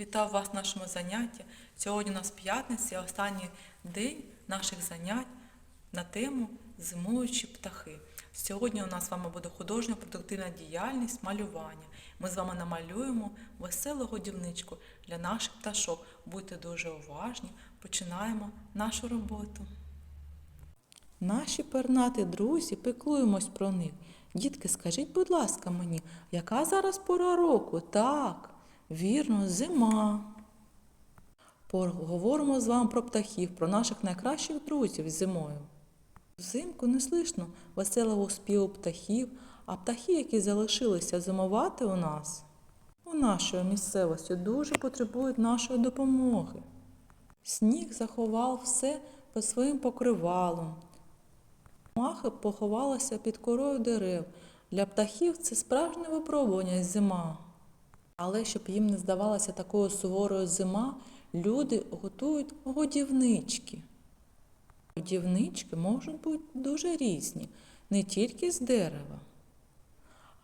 Вітаю вас в нашому занятті. Сьогодні у нас п'ятниця, останній день наших занять на тему зимуючі птахи. Сьогодні у нас з вами буде художньо-продуктивна діяльність малювання. Ми з вами намалюємо веселу годівничку для наших пташок. Будьте дуже уважні. Починаємо нашу роботу. Наші пернати друзі, піклуємось про них. Дітки, скажіть, будь ласка, мені, яка зараз пора року? Так, вірно, зима. Поговоримо з вами про птахів, про наших найкращих друзів зимою. Взимку не слишно веселого співу птахів, а птахи, які залишилися зимувати у нас, у нашої місцевості, дуже потребують нашої допомоги. Сніг заховав все під своїм покривалом. Махи поховалася під корою дерев. Для птахів це справжнє випробування зима. Але щоб їм не здавалася такою суворою зима, люди готують годівнички. Годівнички можуть бути дуже різні, не тільки з дерева,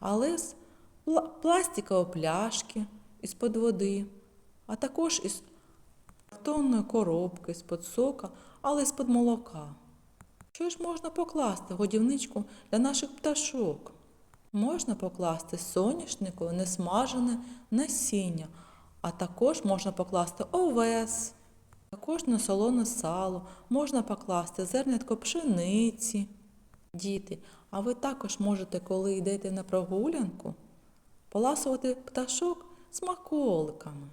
але з пластикової пляшки із-під води, а також із картонної коробки, з-під сока, але й з-під молока. Що ж можна покласти годівничку для наших пташок? Можна покласти соняшникове несмажене насіння, а також можна покласти овес, також на солоне сало, можна покласти зернятко пшениці. Діти, а ви також можете, коли йдете на прогулянку, поласувати пташок смаколиками,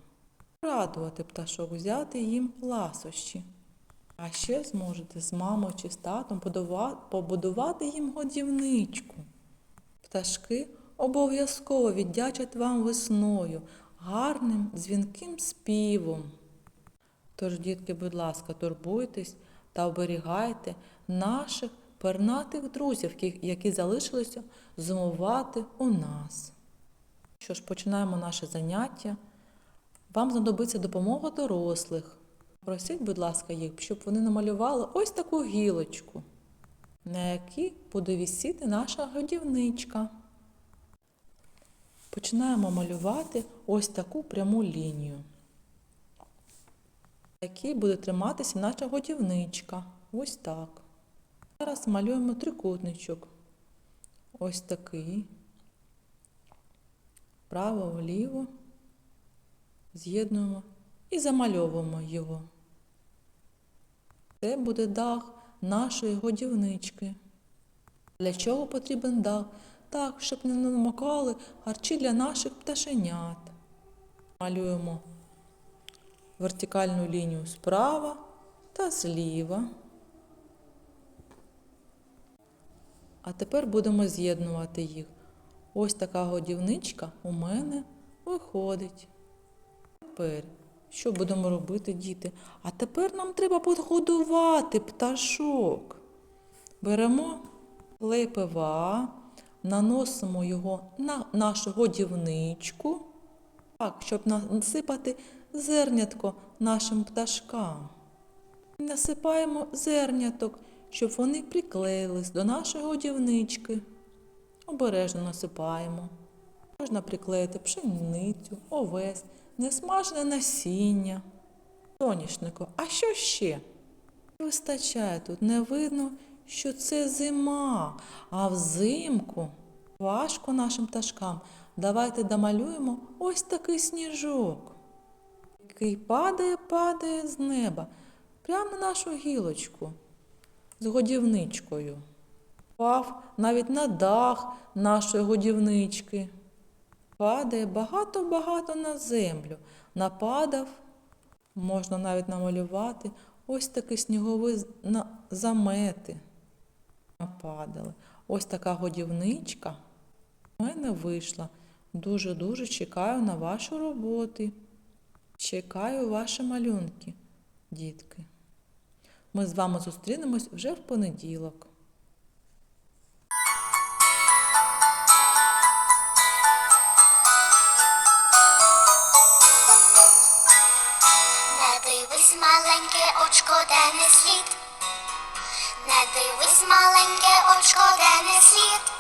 радувати пташок, взяти їм ласощі. А ще зможете з мамою чи з татом побудувати їм годівничку. Пташки обов'язково віддячать вам весною, гарним дзвінким співом. Тож, дітки, будь ласка, турбуйтесь та оберігайте наших пернатих друзів, які- залишилися зимувати у нас. Що ж, починаємо наше заняття. Вам знадобиться допомога дорослих. Просіть, будь ласка, їх, щоб вони намалювали ось таку гілочку, на якій буде вісіти наша годівничка. Починаємо малювати ось таку пряму лінію, на якій буде триматися наша годівничка. Ось так. Зараз малюємо трикутничок. Ось такий. Право, вліво. З'єднуємо і замальовуємо його. Це буде дах нашої годівнички. Для чого потрібен дах? Так, щоб не намокали харчі для наших пташенят. Малюємо вертикальну лінію справа та зліва. А тепер будемо з'єднувати їх. Ось така годівничка у мене виходить. Тепер, що будемо робити, діти? А тепер нам треба подгодувати пташок. Беремо клей наносимо його на нашу годівничку, так, щоб насипати зернятко нашим пташкам. Насипаємо зерняток, щоб вони приклеїлись до нашої годівнички. Обережно насипаємо. Можна приклеїти пшеницю, овес, несмажене насіння, соняшнику. А що ще? Вистачає тут, не видно, що це зима, а взимку важко нашим пташкам. Давайте домалюємо ось такий сніжок, який падає, падає з неба, прямо на нашу гілочку з годівничкою. Впав навіть на дах нашої годівнички. Падає багато-багато на землю. Нападав, можна навіть намалювати ось такі снігові замети. Нападали. Ось така годівничка у мене вийшла. Дуже-дуже чекаю на ваші роботи. Чекаю ваші малюнки, дітки. Ми з вами зустрінемось вже в понеділок. дивись маленьке очко, де не слід, не дивись маленьке очко, де не слід.